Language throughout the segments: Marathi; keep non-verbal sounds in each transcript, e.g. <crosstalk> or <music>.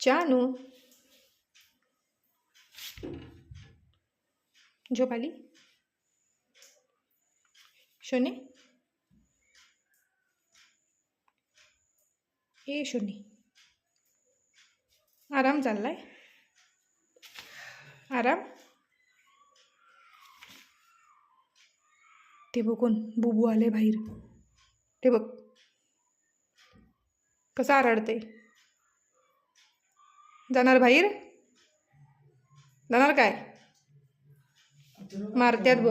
जानू। झोपाली? शोने? ए शोने आराम चाललाय? आराम? ते बघून बुबू आले बाहेर. ते बघ. कसं आरडते जाणार बाहेर? जाणार काय? मारत्यात ब.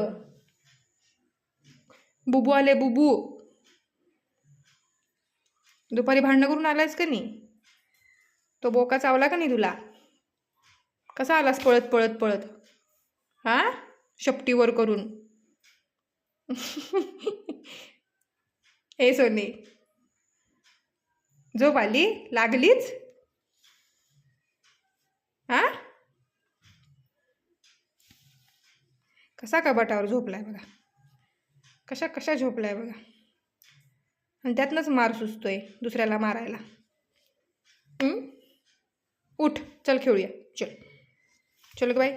बुबू आले बुबू. दुपारी भांडणं करून आलायस का नाही? तो बोका चावला का नाही तुला? कसा आलास पळत पळत पळत? हा? शपटीवर करून. <laughs> ए सोनी. झोप आली? लागलीच हा कसा कपाटावर झोपलाय बघा. कशा कशा झोपलाय बघा. आणि त्यातनंच मार सुचतोय दुसऱ्याला मारायला. उठ चल खेळूया. चल. चल ग बाई.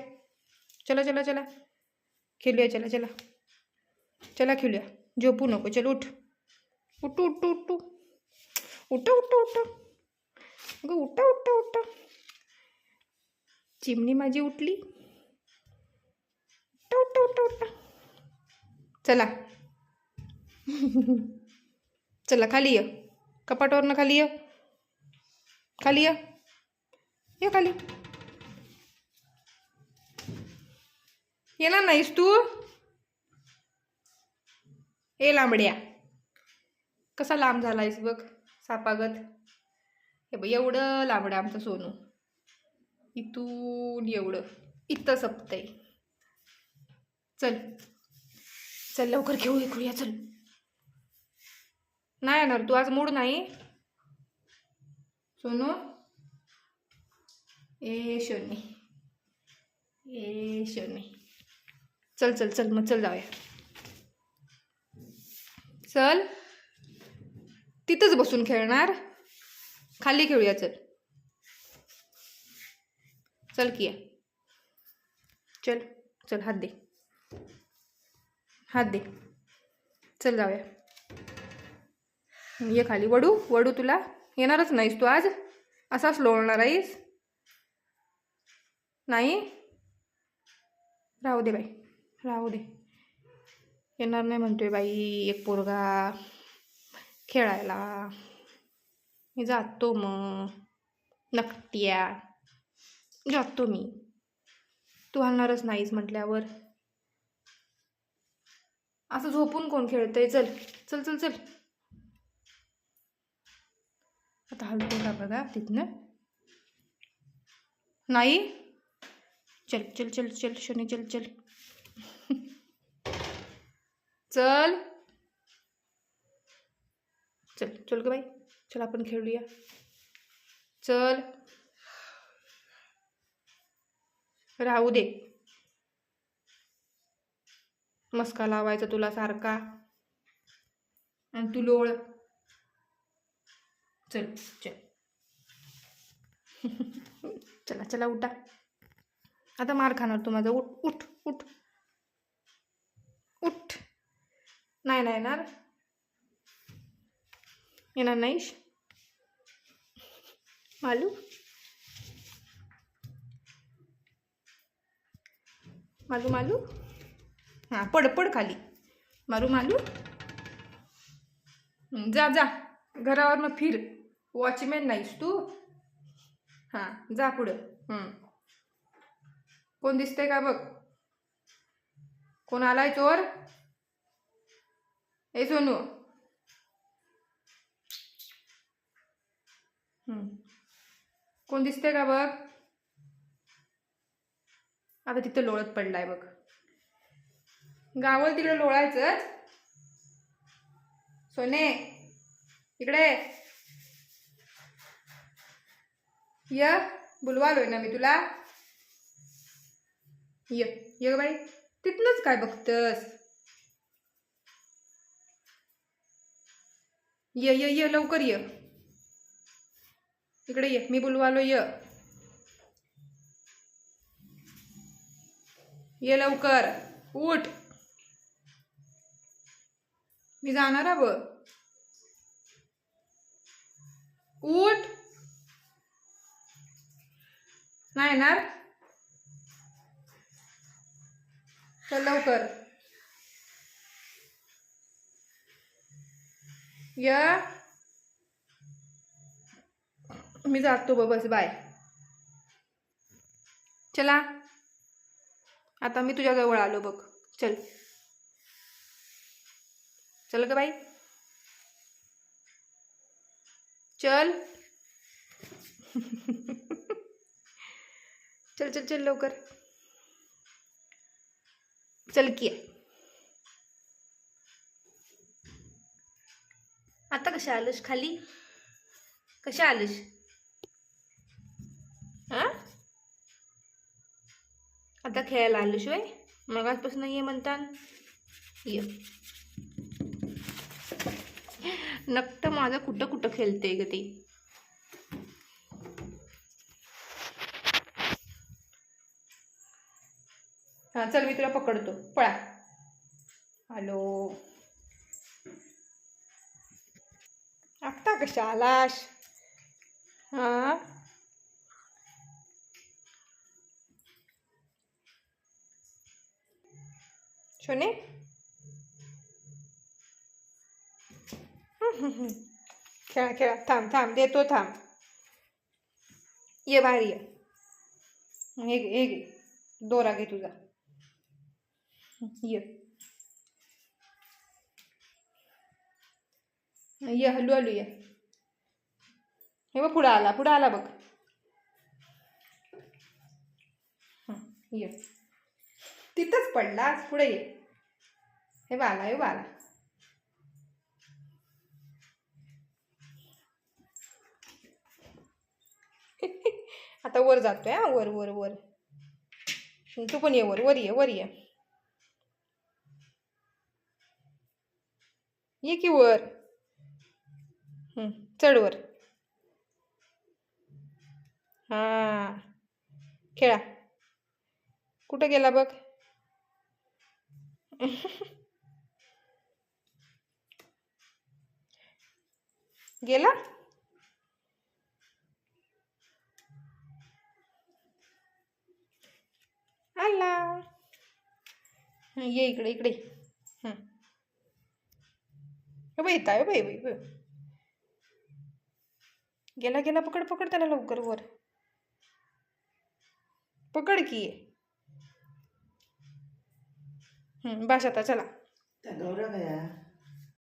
चला चला चला. खेळूया चला चला. चला खेळूया. झोपू नको. चल उठ उठ उठ उठ. उठ उठ उठ. ग उठा उठा उठा. चिमणी माझी उठली उठ उठ उठ उठ चला. चला खाली ये. कपाटावरनं खाली ये. खाली ये. ये खाली. येणार नाहीस तू? ए लांबड्या. कसा लांब झालायस बघ सापागत. हे बघ एवढं लांबडं आमचं सोनू. इथून एवढं. इथं सपतंय. चल. चल लवकर घेऊ इकडूया चल. नाही येणार तू आज मूड नाही. सोनू? ए शोनी. ए शोनी. चल चल चल मग चल जाऊया. चल. तिथंच बसून खेळणार. खाली खेळूया चल. चल किया. चल चल हात दे. हात दे. चल जाऊया. ये खाली. वडू वडू तुला येणारच नाहीस तू आज. असाच लोळणार आहेस. नाही? राहू दे बाई. राहू दे. येणार नाही म्हणतोय बाई एक पोरगा. खेळायला. मी जातो मग. नकट्या. जातो मी. तू हलणारच नाहीस म्हटल्यावर. असं झोपून कोण खेळतंय? चल चल चल चल. आता हलतो का बघा तिथनं. नाही? चल चल चल चल शनी चल चल. चल. चल चल ग बाई. चल आपण खेळूया. चल. राहू दे. मस्का लावायचा तुला सारखा. आणि तू लोळ. चल चल. <laughs> चला चला उठा. आता मार खाणार तू माझा. उठ उठ उठ. उठ. नाही नाही येणार. येणार नाहीश मालू? मालू मालू? हां पड पड खाली. मारू मालू? जा जा. घरावर मग फिर. वॉचमॅन नाहीस तू. हां जा पुढं. कोण दिसतंय का बघ? कोण आलाय चोर? ए सोनू. कोण दिसतंय का बघ? आता तिथं लोळत पडलाय बघ. गावल तिकडे लोळायचंच सोने इकडे. य बोलवालोय ना मी तुला. ये ग बाई तिथनच काय बघतस? ये ये ये लवकर ये. इकडे ये मी बुलवालो य. ये लवकर उठ. मी जाणार आहे ब उठ. नाही येणार? चल लवकर. या. मी जातो ब बस बाय. चला. आता मी तुझ्या जवळ आलो बघ. चल. चल ग बाई. चल. चल चल चल लवकर. चल की. आता कशा आलंस खाली? कशा आलंस? हा? आता खेळायला आलो वय मगाचपासून ये म्हणता ये. नक्ट माझं कुठं कुठं खेळते ग ते? हा चल मी तुला पकडतो. पळा. हॅलो. आत्ता कशा आलाश हा? शोने खेळा खेळा थांब थांब देतो थांब ये बाहेर ये हे घे हे घे दोरा घे तुझा ये ये हलू हलू ये हे बघ पुढं आला पुढं आला बघ हं, ये तिथंच पडला पुढे ये हे बाला हे बाला आता वर जातोय हा वर वर वर. तू पण ये वर वर ये वर ये. ये की वर. चढ वर. हा. खेळा. कुठं गेला बघ? <laughs> गेला आला हं, ये इकडे इकडे. हं. बाई येता बाई बाई बाई. गेला गेला पकड पकड त्याला लवकर वर. पकड की. हं, बस आता चला. त्या गौरव